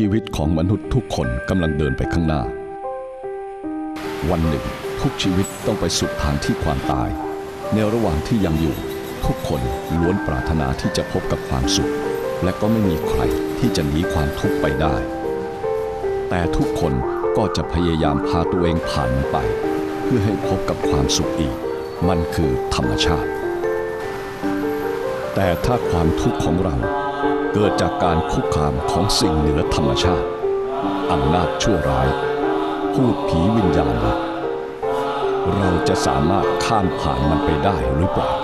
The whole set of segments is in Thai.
ชีวิตของมนุษย์ทุกคนกำลังเดินไปข้างหน้า วันหนึ่ง ทุกชีวิตต้องไปสุดทางที่ความตาย ในระหว่างที่ยังอยู่ ทุกคนล้วนปรารถนาที่จะพบกับความสุข และก็ไม่มีใครที่จะหนีความทุกข์ไปได้ แต่ทุกคนก็จะพยายามพาตัวเองผ่านมันไป เพื่อให้พบกับความสุขอีก มันคือธรรมชาติ แต่ถ้าความทุกข์ของเรา เกิดจากการคุกคามของสิ่งเหนือธรรมชาติอำนาจชั่วร้าย พูดผีวิญญาณ เราจะสามารถข้ามผ่านมันไปได้หรือเปล่า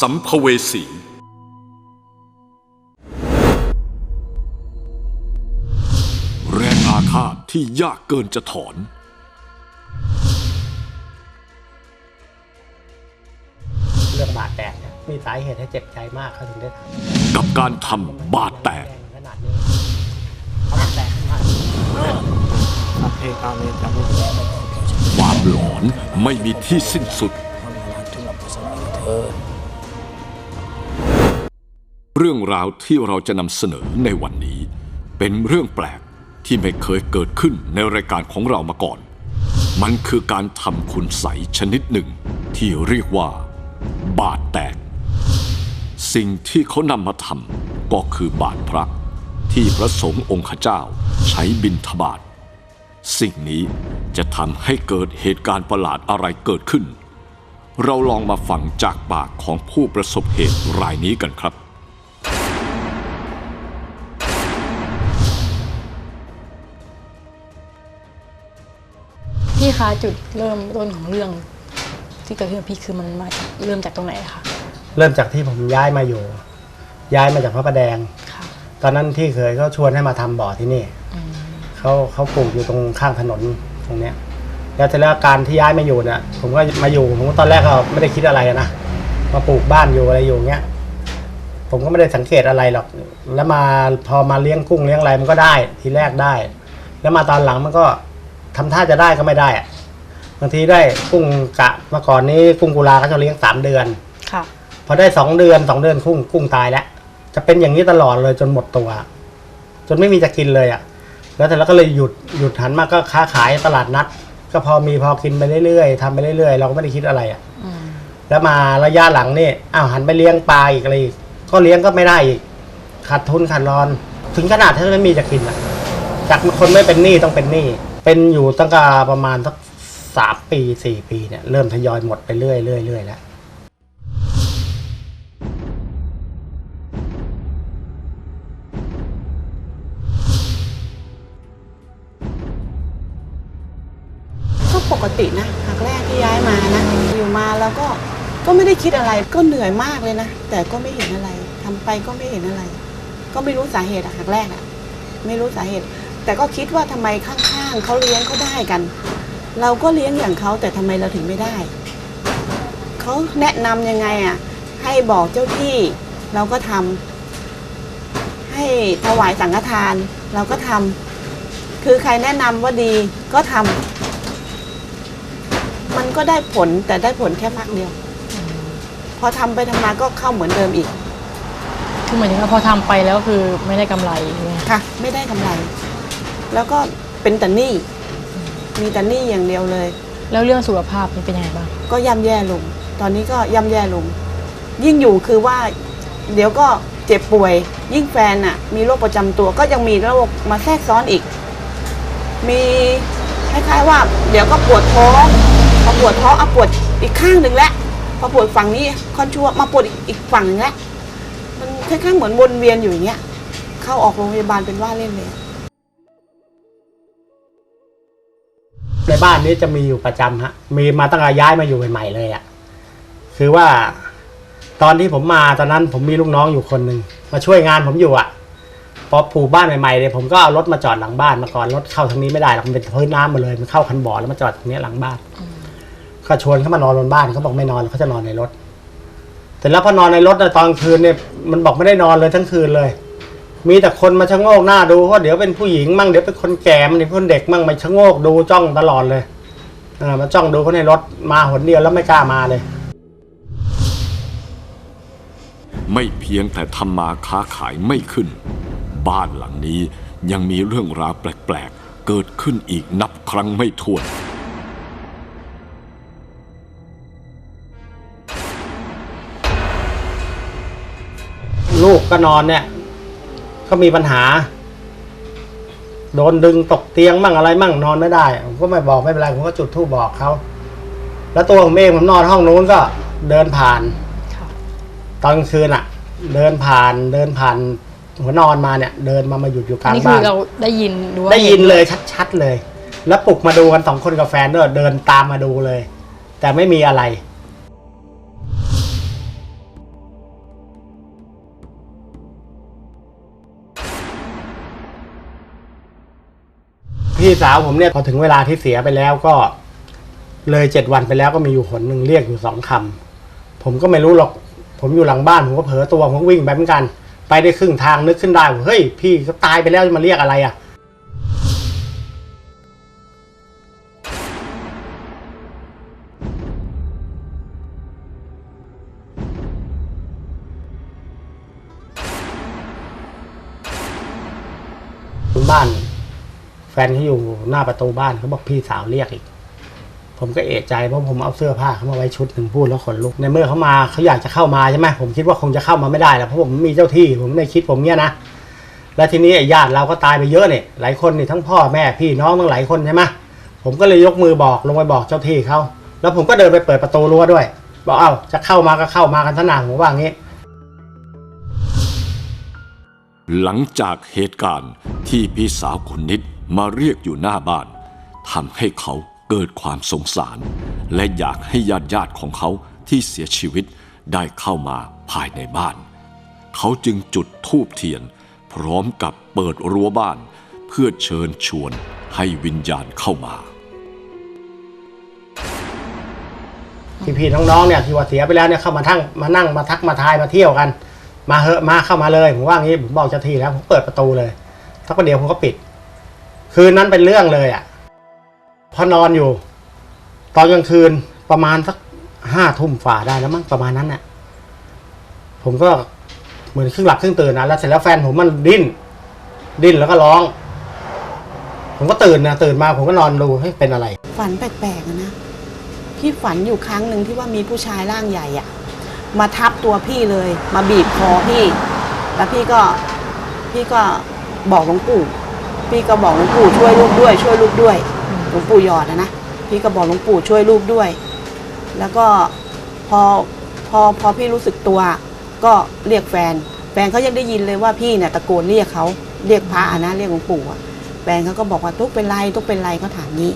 สัมภเวสี แรงอาฆาตที่ยากเกินจะถอน เรื่องบาดแตกเนี่ยมีสาเหตุให้เจ็บใจมากเขาถึงได้ทกับการทำบาดแตำกแรงขนาดนี้เขาบาดแตกขึ้นมาความหลอนไม่มีที่สิ้นสุดเรื่อ เรื่องราวที่เราจะนำเสนอในวันนี้ เป็นเรื่องแปลกที่ไม่เคยเกิดขึ้นในรายการของเรามาก่อน มันคือการทำคุณใสชนิดหนึ่ง ที่เรียกว่า บาดแตก สิ่งที่เขานำมาทำก็คือบาทพระที่พระสงฆ์องค์ข้าเจ้าใช้บินทบาทสิ่งนี้จะทำให้เกิดเหตุการณ์ประหลาดอะไรเกิดขึ้น เราลองมาฟังจากปากของผู้ประสบเหตุรายนี้กันครับ พี่คะจุดเริ่มต้นของเรื่อง ที่เกิดขึ้นกับพี่คือมันมาจากเริ่มจากตรงไหนคะเริ่มจากที่ผมย้ายมาอยู่ ย้ายมาจากพระประแดง ค่ะตอนนั้นที่เคยเขาชวนให้มาทำบ่อที่นี่อืมเขาเขาปลูกอยู่ตรงข้างถนนตรงเนี้ยแล้วเสร็จแล้วการที่ย้ายมาอยู่เนี่ยผมก็มาอยู่ผมก็ตอนแรกก็ไม่ได้คิดอะไรนะมาปลูกบ้านอยู่อะไรอยู่เงี้ยผมก็ไม่ได้สังเกตอะไรหรอก แล้วมาพอมาเลี้ยงกุ้งเลี้ยงอะไรมันก็ได้ ทีแรกได้ แล้วมาตอนหลังมันก็ ทำท่าจะได้ก็ไม่ได้อะบางทีได้กุ้งกะเมื่อก่อนนี้กุ้งกุลาเขาจะเลี้ยงสามเดือน ค่ะ พอได้สองเดือนสองเดือนกุ้งกุ้งตายแล้ว จะเป็นอย่างนี้ตลอดเลยจนหมดตัว จนไม่มีจะกินเลยอะ่ะ แล้วแต่แล้วก็เลยหยุดหยุดหันมาก็ค้าขายตลาดนัด ก็พอมีพอกินไปเรื่อยๆทำไปเรื่อยๆเราก็ไม่ได้คิดอะไรอะ่ะอืมแล้วมาระยะหลังนี่อ้าวหันไปเลี้ยงปลาอีกอะไรอีกก็เลี้ยงก็ไม่ได้อีกขาดทุนขาดรอน ถึงขนาดที่ไม่มีจะกินอะจากคนไม่เป็นหนี้ต้องเป็นหนี้ เป็นอยู่ตั้งแต่ประมาณสักสามปีสี่ปีเนี่ยเริ่มทยอยหมดไปเรื่อยเรื่อยเรื่อยแล้วก็ปกตินะหากแรกที่ย้ายมานะอยู่มาแล้วก็ก็ไม่ได้คิดอะไรก็เหนื่อยมากเลยนะ แต่ก็ไม่เห็นอะไร ทำไปก็ไม่เห็นอะไร ก็ไม่รู้สาเหตุอะหากแรกอะไม่รู้สาเหตุ แต่ก็คิดว่าทำไมข้างางๆเขาเลี้ยงเขาได้กัน เราก็เลี้ยงอย่างเขาแต่ทำไมเราถึงไม่ได้เขาแนะนำยังไงอะให้บอกเจ้าที่เราก็ทำให้ถวายสังฆทาน เราก็ทำคือใครแนะนำว่าดีก็ทำมันก็ได้ผลแต่ได้ผลแค่พักเดียว พอทำไปทำมาก็เข้าเหมือนเดิมอีกคือหมายถึงว่าพอทำไปแล้วคือไม่ได้กำไรใช่ไหมคะค่ะไม่ได้กำไร แล้วก็ เป็นแต่หนี้มีแต่หนี้อย่างเดียวเลย แล้วเรื่องสุขภาพนี่เป็นยังไงบ้าง ก็ย่ำแย่ลง ตอนนี้ก็ย่ำแย่ลง ยิ่งอยู่คือว่า เดี๋ยวก็เจ็บป่วย ยิ่งแฟนอะมีโรคประจำตัวก็ยังมีโรคมาแทรกซ้อนอีก มีคล้ายๆว่า เดี๋ยวก็ปวดท้องพอปวดท้องเอาปวดอีกข้างหนึ่งแล้วพอปวดฝั่งนี้คอนชัวมาปวดอีกอีกฝั่งหนึงแล้วมันคล้ายๆเหมือนวนเวียนอยู่อย่างเงี้ย เข้าออกโรงพยาบาลเป็นว่าเล่นเลย ในบ้านนี้จะมีอยู่ประจำฮะ มีมาตั้งแต่ย้ายมาอยู่ใหม่ๆเลยอะ่ะ คือว่า ตอนที่ผมมาตอนนั้นผมมีลูกน้องอยู่คนหนึ่งมาช่วยงานผมอยู่อะ่ะพอผูกบ้านใหม่ๆเนี่ยผมก็เอารถมาจอดหลังบ้านมาก่อนรถเข้าทางนี้ไม่ได้หรอกมันเป็นพื้นน้ำหมาเลยมันเข้าคันบ่อแล้วมาจอดตรงนี้หลังบ้านก็ชวนเขามานอนบนบ้านเขาบอกไม่นอนเขาจะนอนในรถแต่แล้วพอนอนในรถนะตอนกลางคืนเนี่ยมันบอกไม่ได้นอนเลยทั้งคืนเลย มีแต่คนมาชะโงกหน้าดูว่าเดี๋ยวเป็นผู้หญิงมั่งเดี๋ยวเป็นคนแก่มั่งเดี๋ยวเป็นคนเด็กมั่งมาชะโงกดูจ้องตลอดเลยเออมาจ้องดูเขาในรถมาหนเดียวแล้วไม่กล้ามาเลย ไม่เพียงแต่ทำมาค้าขายไม่ขึ้น บ้านหลังนี้ยังมีเรื่องราวแปลกๆ เกิดขึ้นอีกนับครั้งไม่ถ้วนลูกก็นอนเนี่ย ก็มีปัญหา โดนดึงตกเตียงมั่งอะไรมั่งนอนไม่ได้ ผมก็ไม่บอกไม่เป็นไรผมก็จุดธูปบอกเขาแล้วตัวผมเองผมนอนห้องนู้นก็เดินผ่านค่ะตอนกลางคืนอะ เดินผ่านเดินผ่านหัวนอนมาเนี่ย เดินมามาหยุดอยู่กอันลางนี้คืบ้าอนเราได้ยินดูว่าได้ยินห็เลยชัด ๆ เลย แล้วปลุกมาดูกันสองคนกับแฟนด้วยเดินตามมาดูเลย แต่ไม่มีอะไร พี่สาวผมเนี่ยพอถึงเวลาที่เสียไปแล้วก็ เลยเจ็ดวันไปแล้วก็มีอยู่หนหนึ่งเรียกอยู่สองคำผมก็ไม่รู้หรอก ผมอยู่หลังบ้านผมก็เผลอตัวผมก็วิ่งไปเหมือนกัน ไปได้ครึ่งทางนึกขึ้นได้เฮ้ยพี่เขาตายไปแล้วจะมาเรียกอะไรอะบ้าน นเขาอยู่หน้าประตูบ้านเขาบอกพี่สาวเรียกอีก ผมก็เอะใจเพราะผมเอาเสื้อผ้าเขามาไว้ชุดหนึ่งพูดแล้วขนลุกในเมื่อเขามาเขาอยากจะเข้ามาใช่ไหมผมคิดว่าคงจะเข้ามาไม่ได้แล้วเพราะผมมีเจ้าที่ผมไม่คิดผมเนี้ยนะแล้วทีนี้ญาติเราก็ตายไปเยอะเนี่ยหลายคนนี่ทั้งพ่อแม่พี่น้องทั้งหลายคนใช่ไหมผมก็เลยยกมือบอกลงไปบอกเจ้าที่เขาแล้วผมก็เดินไปเปิดประตูรั้วด้วย บอกเอ้าจะเข้ามาก็เข้ามากันทนาผมว่างี้ หลังจากเหตุการณ์ที่พี่สาวคุณนิด มาเรียกอยู่หน้าบ้านทำให้เขาเกิดความสงสาร และอยากให้ญาติญาติของเขาที่เสียชีวิตได้เข้ามาภายในบ้าน เขาจึงจุดธูปเทียน พร้อมกับเปิดรั้วบ้าน เพื่อเชิญชวนให้วิญญาณเข้ามาพี่ๆน้องๆเนี่ยที่ว่าเสียไปแล้วเนี่ยเข้ามาทั้งมานั่งมาทักมาทายมาเที่ยวกัน มาเหอะมาเข้ามาเลยผมว่างี้ผมบอกเจ้าทีแล้วผมเปิดประตูเลยสักประเดี๋ยวผมก็ปิด คืนนั้นเป็นเรื่องเลยอะ พอนอนอยู่ ตอนกลางคืนประมาณสักห้าทุ่มฝ่าได้แล้วมั้งประมาณนั้นน่ะ ผมก็เหมือนครึ่งหลับครึ่งตื่นนะแล้วเสร็จแล้วแฟนผมมันดิ้น ดิ้นแล้วก็ร้อง ผมก็ตื่นนะตื่นมาผมก็นอนดูให้ยเป็นอะไร ฝันแปลกๆอะนะพี่ฝันอยู่ครั้งหนึ่งที่ว่ามีผู้ชายร่างใหญ่อะมาทับตัวพี่เลย มาบีบคอพี่ แล้วพี่ก็พี่ก็บอกหลวงปู่ พี่ก็บอกหลวงปู่ช่วยลูกด้วย ช่วยลูกด้วยหลวงปู่หยอดนะนะพี่ก็บอกหลวงปู่ช่วยลูกด้วย แล้วก็พอพอพอพี่รู้สึกตัว ก็เรียกแฟน แฟนเขายังได้ยินเลยว่าพี่เนี่ยตะโกนเรียกเขาเรียกพระนะเรียกหลวงปู่อะแฟนเขาก็บอกว่าทุกเป็นไรทุกเป็นไรเขาถามนี้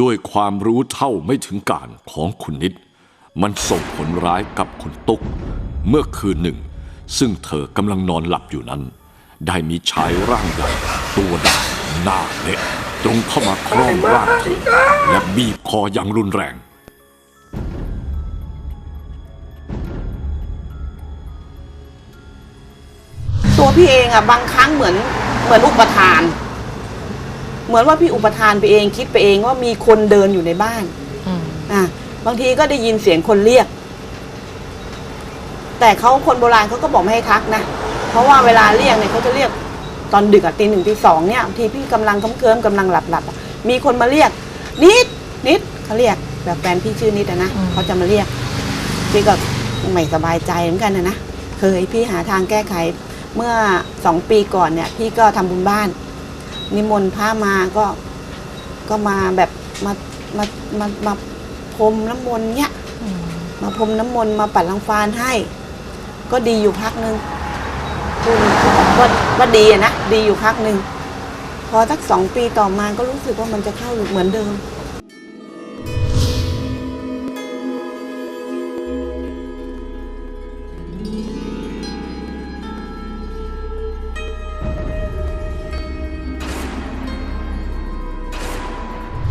ด้วยความรู้เท่าไม่ถึงการของคุณนิด มันส่งผลร้ายกับคุณตุก เมื่อคืนหนึ่ง ซึ่งเธอกำลังนอนหลับอยู่นั้น ได้มีชายร่างใหญ่ตัวดำหน้าเละตรงเข้ามาคล้องร่างเธอและบีบคออย่างรุนแรง ตัวพี่เองอะบางครั้งเหมือนเหมือนอุปทาน เหมือนว่าพี่อุปทานไปเองคิดไปเองว่ามีคนเดินอยู่ในบ้านอืมอะบางทีก็ได้ยินเสียงคนเรียก แต่เขาคนโบราณเขาก็บอกไม่ให้ทักนะ เพราะว่าเวลาเรียกเนี่ยเขาจะเรียกตอนดึกอะตีหนึ่งตีสองเนี่ยบางทีพี่กำลังเคลิ้มๆกำลังหลับหลับๆอะมีคนมาเรียก นิดนิดเขาเรียกแบบแฟนพี่ชื่อนิดอะนะเขาจะมาเรียก พี่ก็ไม่สบายใจเหมือนกันนะนะเคยพี่หาทางแก้ไขเมื่อสองปีก่อนเนี่ย พี่ก็ทำบุญบ้าน นิมนต์พระมาก็ก็มาแบบมามามามาพรมน้ำมนต์เนี่ยอืมมาพรมน้ำมนต์มาปัดรังฟานให้ ก็ดีอยู่พักหนึ่งก็ก็ดีอะนะดีอยู่พักหนึ่งพอสักสองปีต่อมาก็รู้สึกว่ามันจะเข้าเหมือนเดิม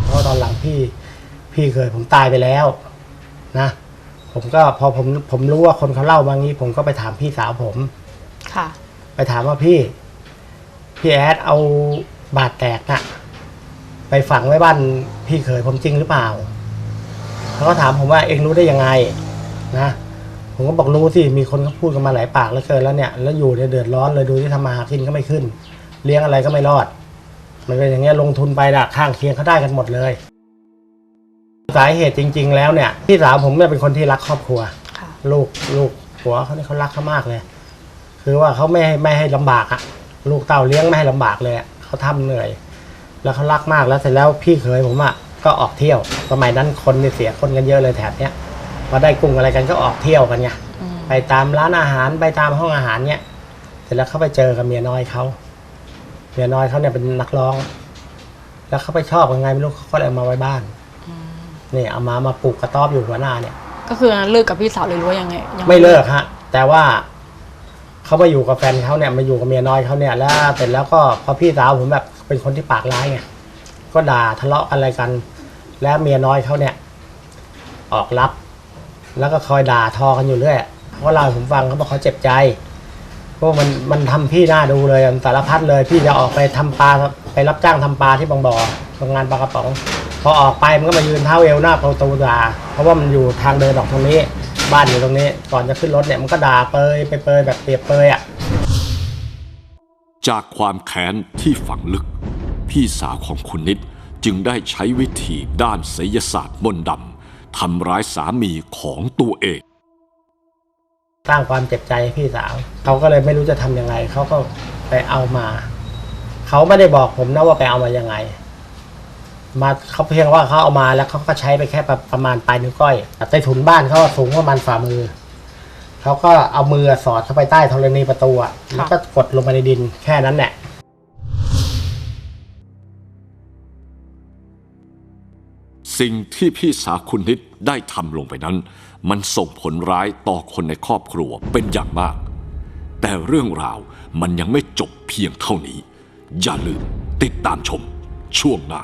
เพราะตอนหลังพี่ พี่เคยผมตายไปแล้ว นะ ผมก็พอผมผมรู้ว่าคนเขาเล่ามางี้ ผมก็ไปถามพี่สาวผม ค่ะ ไปถามว่าพี่ พี่แอดเอาบาดแตกน่ะ ไปฝังไว้บ้านพี่เคยผมจริงหรือเปล่าเขาก็ถามผมว่าเองรู้ได้ยังไง นะผมก็บอกรู้สิมีคนเขาพูดกันมาหลายปากแล้วเกินแล้วเนี่ยแล้วอยู่เนี่ยเดือดร้อนเลยดูที่ทำมาหากินก็ไม่ขึ้น เลี้ยงอะไรก็ไม่รอด มันเป็นอย่างเงี้ยลงทุนไปนะข้างเคียงเขาได้กันหมดเลย สาเหตุจริง ๆ แล้วเนี่ยพี่สาวผมเนี่ยเป็นคนที่รักครอบครัว ค่ะ ลูกลูกผัวเขาเนี่ยเขารักเขามากเลย คือว่าเขาไม่ให้ไม่ให้ลำบากอะลูกเต่าเลี้ยงไม่ให้ลำบากเลยอะเขาทำเหนื่อย แล้วเขารักมากแล้วเสร็จแล้วพี่เคยผมอะก็ออกเที่ยว สมัยนั้นคนเนี่ยเสียคนกันเยอะเลยแถบเนี้ยพอได้กุ้งอะไรกันก็ออกเที่ยวกันไงอืมไปตามร้านอาหารไปตามห้องอาหารเนี้ยเสร็จแล้วเขาไปเจอกับเมียน้อยเขาเมียน้อยเขาเนี่ยเป็นนักร้อง แล้วเขาไปชอบยังไงไม่รู้เขาก็เลยเอามาไว้บ้าน นี่เอามามาปลูกกระต๊อบอยู่หัวหน้าเนี่ย ก็คือเลิกกับพี่สาวเลยหรือว่ายังไงยังไม่เลิกฮะ แต่ว่าเขามาอยู่กับแฟนเขาเนี่ยมาอยู่กับเมียน้อยเขาเนี่ยแล้วเสร็จแล้วก็พอพี่สาวผมแบบเป็นคนที่ปากร้ายไงก็ด่าทะเลาะกันอะไรกัน แล้วเมียน้อยเขาเนี่ย ออกรับ แล้วก็คอยด่าทอกันอยู่เรื่อยเขาก็เล่าให้ผมฟังเขาบอกเขาเจ็บใจเพราะมันมันทำพี่หน้าดูเลยสารพัดเลย พี่จะออกไปทำปลาไปรับจ้างทำปลาที่บางบ่อโรงงานปลากระป๋อง พอออกไปมันก็มายืนเท้าเอวหน้าประตูด่าเพราะว่ามันอยู่ทางเดินออกตรงนี้ บ้านอยู่ตรงนี้ ก่อนจะขึ้นรถเนี่ยมันก็ด่าเปยไปเปยแบบเปรียบเปยอะ จากความแค้นที่ฝังลึก พี่สาวของคุณนิดจึงได้ใช้วิธีด้านไสยศาสตร์มนต์ดำทำร้ายสามีของตัวเอง สร้างความเจ็บใจให้พี่สาว เขาก็เลยไม่รู้จะทำยังไง เขาก็ไปเอามา เขาไม่ได้บอกผมนะว่าไปเอามายังไง มาเขาเพียงว่าเขาเอามาแล้วเขาก็ใช้ไปแค่ประประมาณปลายนิ้วก้อยแต่ใต้ถุนบ้านเขาสูงประมาณฝ่ามือเขาก็เอามือสอดเข้าไปใต้ธรณีประตูแล้วก็กดลงไปในดินแค่นั้นแหละสิ่งที่พี่สาคุณนิดได้ทำลงไปนั้น มันส่งผลร้ายต่อคนในครอบครัวเป็นอย่างมาก แต่เรื่องราวมันยังไม่จบเพียงเท่านี้ อย่าลืมติดตามชมช่วงหน้า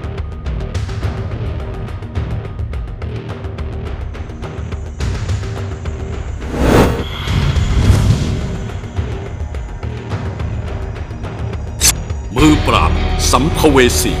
ปราบสัมภเวสี